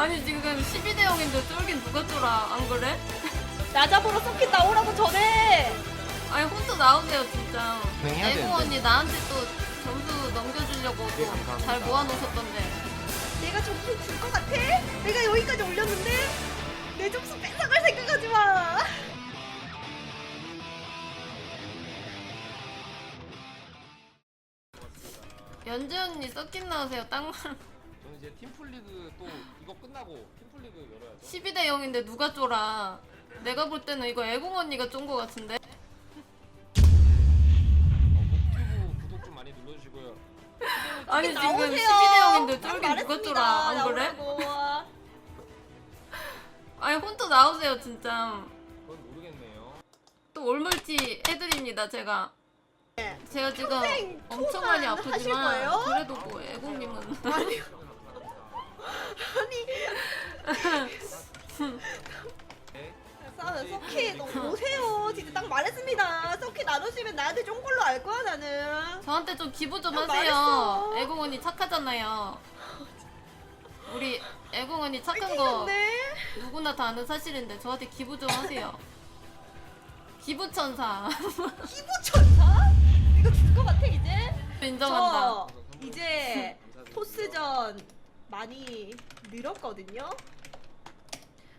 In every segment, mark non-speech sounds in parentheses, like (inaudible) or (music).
아니 지금 12대 0인데 쫄긴 누가 쫄아 안 그래? (laughs) 나 잡으러 썩힌 나오라고 전에. 아니 혼자 나오세요 진짜 진행해야 되는데. 언니 나한테 또 점수 넘겨주려고 네, 또 감사합니다. 잘 모아놓으셨던데 내가 점수 줄 것 같아? 내가 여기까지 올렸는데 내 점수 뺏어갈 생각하지 마. 연재 언니 썩긴 나오세요 땅말 저는 이제 팀플리그 또 이거 끝나고 팀플리그 열어야죠. 12대 0인데 누가 쫄아 내가 볼 때는 이거 애공 언니가 쫀 거 같은데 어, 목튜브 구독 좀 많이 눌러주시고요. (laughs) 아니 지금 나오세요. 12대 0인데 난 쫄긴 누가 말했습니다. 쫄아 안 그래? 나오라고. (laughs) 아니 혼자 나오세요 진짜 그건 모르겠네요. 또 올멀티 해드립니다 제가 제가 지금 평생 엄청 많이 하실 아프지만 거예요? 그래도 뭐 애공님은 아니. (laughs) 네. 싸 서키 너 오세요. 진짜 딱 말했습니다. 서키 나누시면 나한테 쫀 걸로 알 거야 나는. 저한테 좀 기부 좀난 하세요 말했어. 애공 언니 착하잖아요 우리 애공 언니 착한 거 네. 누구나 다 아는 사실인데 저한테 기부 좀 하세요 기부 천사 기부 천사? 이거 줄 것 같아 이제? 인정한다 저 이제 토스전 많이 늘었거든요.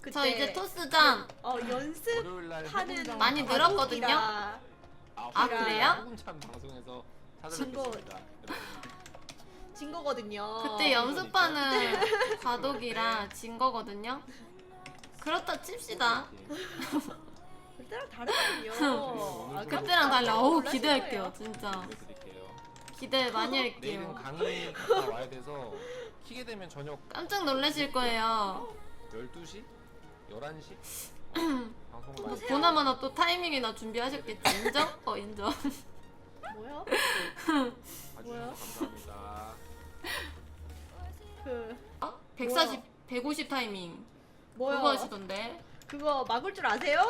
그때 저 이제 토스전 어 연습 월요일 날 하는 해군장 많이 늘었거든요? 아, 그래요? 방송에서 진거. 찾아뵙겠습니다. 진 거거든요. 그때 연습하는 (laughs) 과독이라 진 거거든요 그렇다 칩시다 그때랑 다르거든요. (laughs) 아, 그때랑 달라 어우 기대할게요 거예요. 진짜. 기대 많이 (laughs) 내일은 할게요 강의 갔다 와야 돼서 키게 되면 저녁 깜짝 놀라실 거예요 12시? 11시? 방송을 뭐 많이 보나마나 또 타이밍이나 준비하셨겠지 인정? 어 인정 뭐야? 뭐야? 봐주셔서 감사합니다. 그 어? 140, 150 타이밍 뭐야? 그거 하시던데 그거 막을 줄 아세요?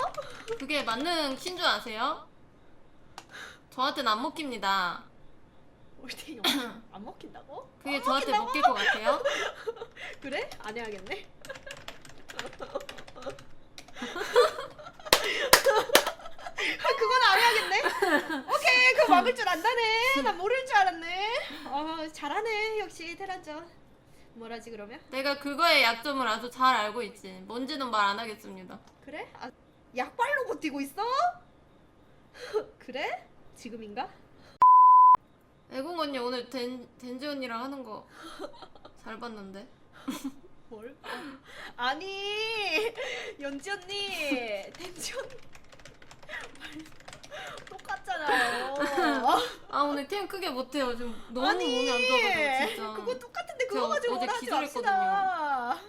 그게 맞는 킨줄 아세요? 저한테는 안 먹힙니다 올때 (coughs) 안 먹힌다고? 그게 안 저한테 먹힌다고? 먹힐 것 같아요? (laughs) 그래? 안 해야겠네. (laughs) 아, 그건 안 해야겠네. 오케이, 그거 막을 줄 안다네. 난 모를 줄 알았네. 어, 잘하네. 역시 테란전. 뭐라지 그러면? 내가 그거의 약점을 아주 잘 알고 있지 뭔지는 말 안 하겠습니다 그래? 아, 약발로 버티고 있어? (laughs) 그래? 지금인가? 애공 언니 오늘 덴, 덴지 언니랑 하는 거 잘 봤는데 뭘? 아니, 연지 언니, 댄지 언니. 말 (laughs) 똑같잖아요. 아 오늘 게임 크게 못해요 지금 너무 아니, 몸이 안 좋아가지고 진짜 그거 똑같은데 그거 가지고 어제 오라 하지 기절했거든요. 맙시다.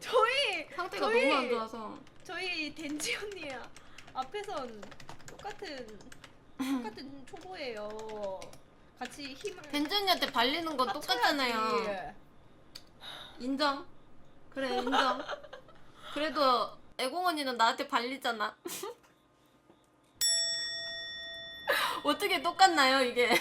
저희 상태가 저희- 너무 안 좋아서 저희 댄지 언니 앞에선 똑같은 똑같은 초보예요. 같이 힘을 언니한테 발리는 건 똑같잖아요 합쳐야지. 인정 그래 인정 (laughs) 그래도 애공 언니는 나한테 발리잖아 (laughs) 어떻게 똑같나요 이게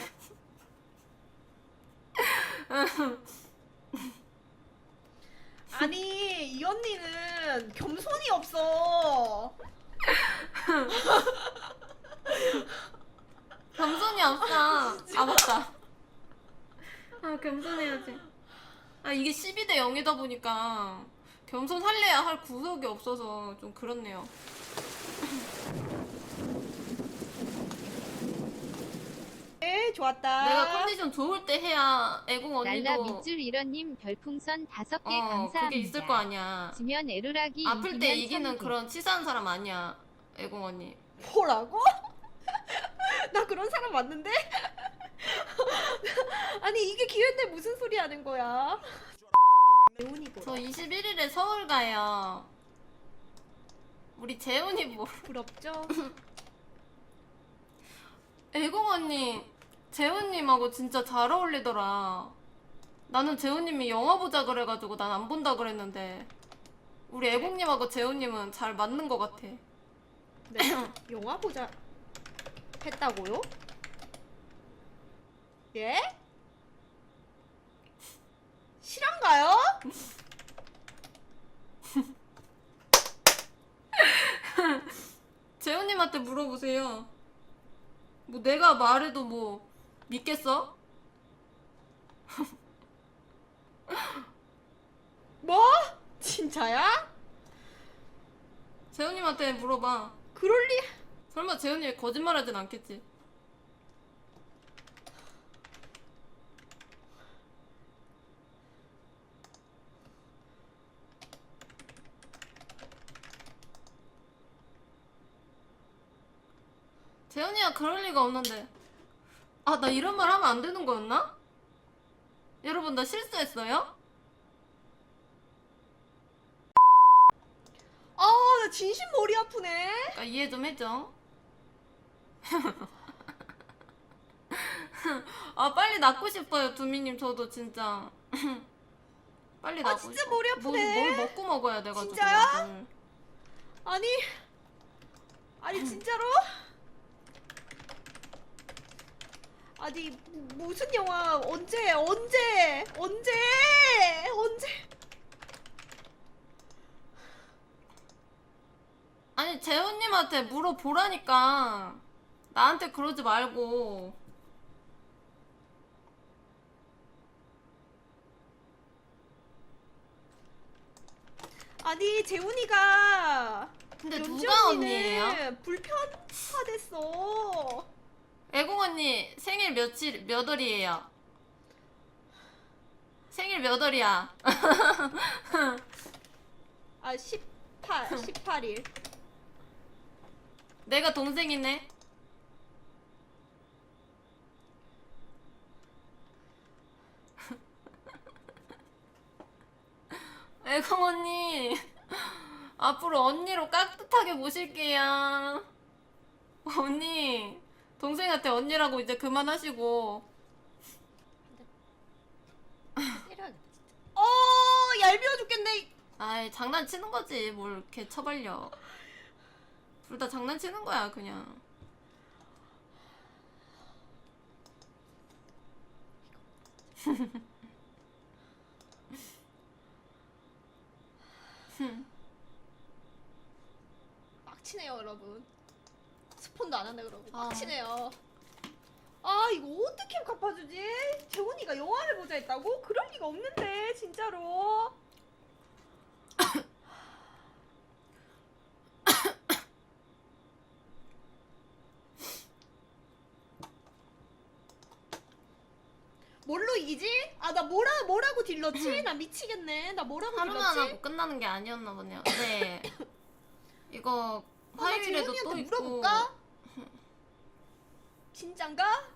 아니 이 언니는 겸손이 없어. (laughs) 겸손이 없어 아 맞다 아 겸손해야지 아 이게 12대 0이다 보니까 겸손 할래야 할 구석이 없어서 좀 그렇네요 네, 좋았다. 내가 컨디션 좋을 때 해야 애공 날라 언니도 밑줄 이런님 별풍선 다섯 개 어 감사합니다. 그게 있을 거 아니야 지면 에루라기 아플 때 이기는 천국. 그런 치사한 사람 아니야 애공 언니 뭐라고? 나 그런 사람 맞는데? (laughs) 아니 이게 기회인데 무슨 소리 하는 거야? 재훈이 저 보러 21일에 서울 가요. 우리 재훈이 뭐. 부럽죠? (laughs) 애공 언니 재훈님하고 진짜 잘 어울리더라. 나는 재훈님이 영화 보자 그래가지고 난 안 본다 그랬는데 우리 애공님하고 재훈님은 잘 맞는 것 같아. 네. (coughs) 영화 보자 했다고요? 예? 실한가요? (laughs) 재훈님한테 물어보세요. 뭐 내가 말해도 뭐 믿겠어? (laughs) 뭐? 진짜야? 재훈님한테 물어봐. 그럴 리 설마 재훈님이 거짓말하진 않겠지? 재훈이야 그럴 리가 없는데. 아 나 이런 말 하면 안 되는 거였나? 여러분 나 실수했어요? 아, 나 진심 머리 아프네. 아, 이해 좀 해줘. (laughs) 아 빨리 낫고 싶어요 두미님 저도 진짜. (laughs) 빨리 아, 낫고 진짜 싶어. 머리 뭐, 아프네. 뭘 먹고 먹어야 돼가지고. 진짜요? 약을. 아니, 아니 진짜로? 아니 무슨 영화 언제 언제 언제 언제? 아니 재훈님한테 물어보라니까. 나한테 그러지 말고. 아니 재훈이가 근데 누가 언니예요? 불편하댔어. 애공 언니 생일 며칠 몇 월이에요? 생일 몇 월이야? (laughs) 아 18, 18일. 내가 동생이네. 애공 언니 (laughs) 앞으로 언니로 깍듯하게 모실게요. 언니 동생한테 언니라고 이제 그만하시고 때려야겠다 진짜. 어 얄미워 죽겠네. 아이 장난치는 거지 뭘 이렇게 처벌려. 둘 다 장난치는 거야 그냥. (laughs) 빡치네요 여러분. 스폰도 안 한다 그러고 아. 빡치네요. 아 이거 어떻게 갚아주지? 재훈이가 영화를 보자 했다고? 그럴 리가 없는데 진짜로. 뭘로 이기지? 아 나 뭐라 뭐라고 딜렀지? 나 미치겠네. 나 뭐라고 하루만 딜렀지? 하고 끝나는 게 아니었나 보네요. 네. (coughs) 이거 아, 나 화요일에도 또 재훈이한테 있고 물어볼까? 진짠가?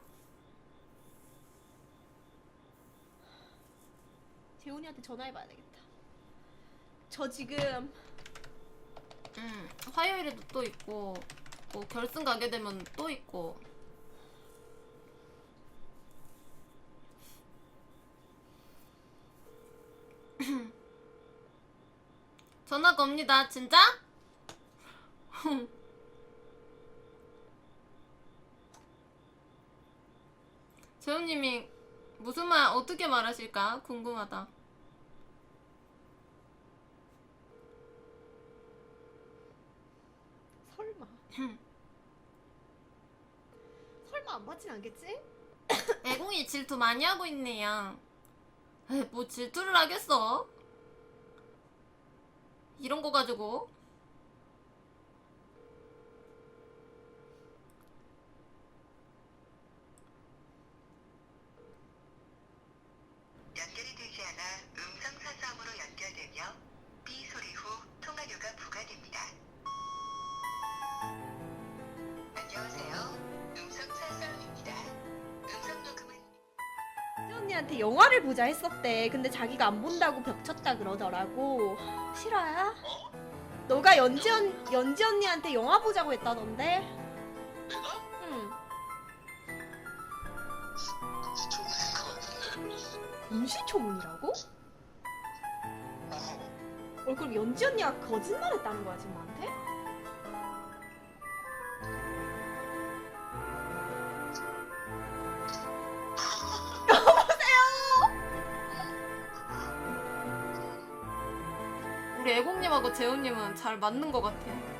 재훈이한테 전화해봐야 되겠다. 저 지금 음, 화요일에도 또 있고 뭐 결승 가게 되면 또 있고 전화 겁니다 진짜? (laughs) 재훈님이 무슨 말 어떻게 말하실까 궁금하다 설마 (laughs) 설마 안 받진 않겠지? (coughs) 애공이 질투 많이 하고 있네요. 에이, 뭐 질투를 하겠어? 이런 거 가지고. 영화를 보자 했었대. 근데 자기가 안 본다고 벽쳤다 그러더라고. 실화야? 너가 연지 언 연지 언니한테 영화 보자고 했다던데? 내가? 응. 시청자인 것 같은데. 임시초문이라고? 어, 어 그럼 연지 언니가 거짓말했다는 거야 지금 나한테? 애공님하고 재훈님은 잘 맞는 것 같아.